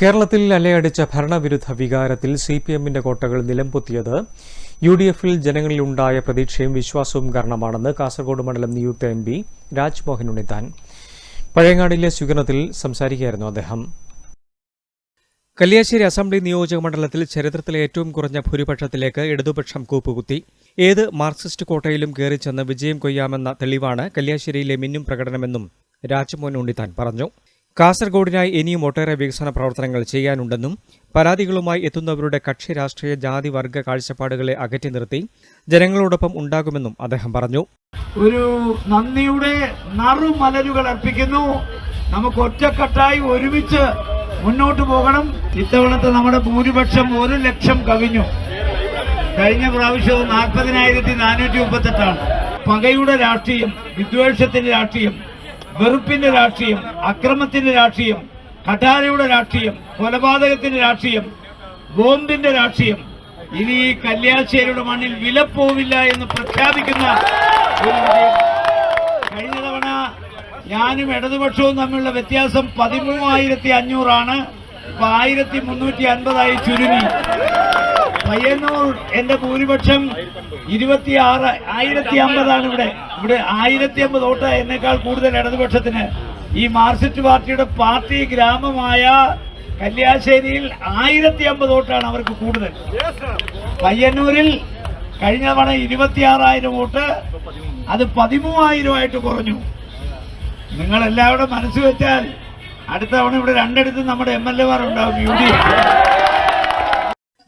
കേരളത്തിൽ അലയടിച്ച ഭരണവിരുദ്ധ വികാരത്തിൽ C P എമ്മിന്റെ കോട്ടകൾ നിലംപൊത്തിയത് യു ഡി എഫിൽ ജനങ്ങളിലുണ്ടായ പ്രതീക്ഷയും വിശ്വാസവും കാരണമാണെന്ന് കാസർഗോഡ് മണ്ഡലം നിയുക്ത എം പി രാജ്മോഹൻ ഉണ്ണിത്താൻ പഴയങ്ങാടിലെ സ്വീകരണത്തിൽ സംസാരിക്കുകയായിരുന്നു അദ്ദേഹം. കല്യാശ്ശേരി അസംബ്ലി നിയോജക മണ്ഡലത്തിൽ ചരിത്രത്തിലെ ഏറ്റവും കുറഞ്ഞ ഭൂരിപക്ഷത്തിലേക്ക് ഇടതുപക്ഷം കൂപ്പുകുത്തി. ഏത് മാർക്സിസ്റ്റ് കോട്ടയിലും കയറി ചെന്ന് വിജയം കൊയ്യാമെന്ന തെളിവാണ് കല്യാശ്ശേരിയിലെ മിന്നും പ്രകടനമെന്നും രാജ്മോഹൻ ഉണ്ണിത്താൻ പറഞ്ഞു. കാസർഗോഡിനായി ഇനിയും ഒട്ടേറെ വികസന പ്രവർത്തനങ്ങൾ ചെയ്യാനുണ്ടെന്നും പരാതികളുമായി എത്തുന്നവരുടെ കക്ഷി രാഷ്ട്രീയ ജാതി വർഗ കാഴ്ചപ്പാടുകളെ അകറ്റി നിർത്തി ജനങ്ങളോടൊപ്പം ഉണ്ടാകുമെന്നും അദ്ദേഹം പറഞ്ഞു. ഒരു നന്ദിയുടെ നറുമലരുകൾ അർപ്പിക്കുന്നു. നമുക്ക് ഒറ്റക്കെട്ടായി ഒരുമിച്ച് മുന്നോട്ട് പോകണം. ഇത്തവണത്തെ നമ്മുടെ ഭൂരിപക്ഷം ഒരു ലക്ഷം കവിഞ്ഞു. കഴിഞ്ഞ പ്രാവശ്യം നാൽപ്പതിനായിരത്തി നാനൂറ്റി മുപ്പത്തെട്ടാണ് പകയുടെ രാഷ്ട്രീയം വിദ്വേഷത്തിന്റെ രാഷ്ട്രീയം വെറുപ്പിന്റെ രാഷ്ട്രീയം അക്രമത്തിന്റെ രാഷ്ട്രീയം കഠാരയുടെ രാഷ്ട്രീയം കൊലപാതകത്തിന്റെ രാഷ്ട്രീയം ബോംബിന്റെ രാഷ്ട്രീയം. ഇനി ഈ കല്യാശ്ശേരിയുടെ മണ്ണിൽ വില പോവില്ല എന്ന് പ്രഖ്യാപിക്കുന്ന. കഴിഞ്ഞ തവണ ഞാനും ഇടതുപക്ഷവും തമ്മിലുള്ള വ്യത്യാസം പതിമൂവായിരത്തി അഞ്ഞൂറാണ്. ഇപ്പൊ ആയിരത്തി മുന്നൂറ്റി അൻപതായി ചുരുങ്ങി. പയ്യന്നൂർ എന്റെ ഭൂരിപക്ഷം ഇരുപത്തി ആറ് ആയിരത്തി അമ്പതാണ് ഇവിടെ. ഇവിടെ ആയിരത്തി അമ്പത് വോട്ട് എന്നേക്കാൾ കൂടുതൽ ഇടതുപക്ഷത്തിന്. ഈ മാർക്സിസ്റ്റ് പാർട്ടിയുടെ പാർട്ടി ഗ്രാമമായ കല്യാശ്ശേരിയിൽ ആയിരത്തി അമ്പത് വോട്ടാണ് അവർക്ക് കൂടുതൽ. പയ്യന്നൂരിൽ കഴിഞ്ഞ തവണ ഇരുപത്തിയാറായിരം വോട്ട് അത് പതിമൂവായിരമായിട്ട് കുറഞ്ഞു. നിങ്ങൾ എല്ലാവരും മനസ്സ് വെച്ചാൽ അടുത്ത തവണ ഇവിടെ രണ്ടിടത്തും നമ്മുടെ എം എൽ എമാർ ഉണ്ടാവും U D. F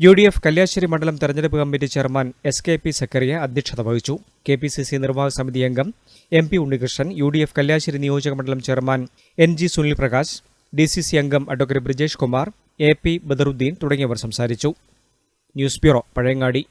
U D F Kalliasseri മണ്ഡലം തെരഞ്ഞെടുപ്പ് committee chairman S K P Zakaria അധ്യക്ഷത വഹിച്ചു. കെ പി സി സി നിർവാഹക സമിതി അംഗം M P Unnikrishnan U D F Kalliasseri നിയോജക മണ്ഡലം chairman N G Sunil Prakash D C C അംഗം advocate Brijesh Kumar A P Badaruddin തുടങ്ങിയവർ സംസാരിച്ചു. News bureau Pazhayangadi.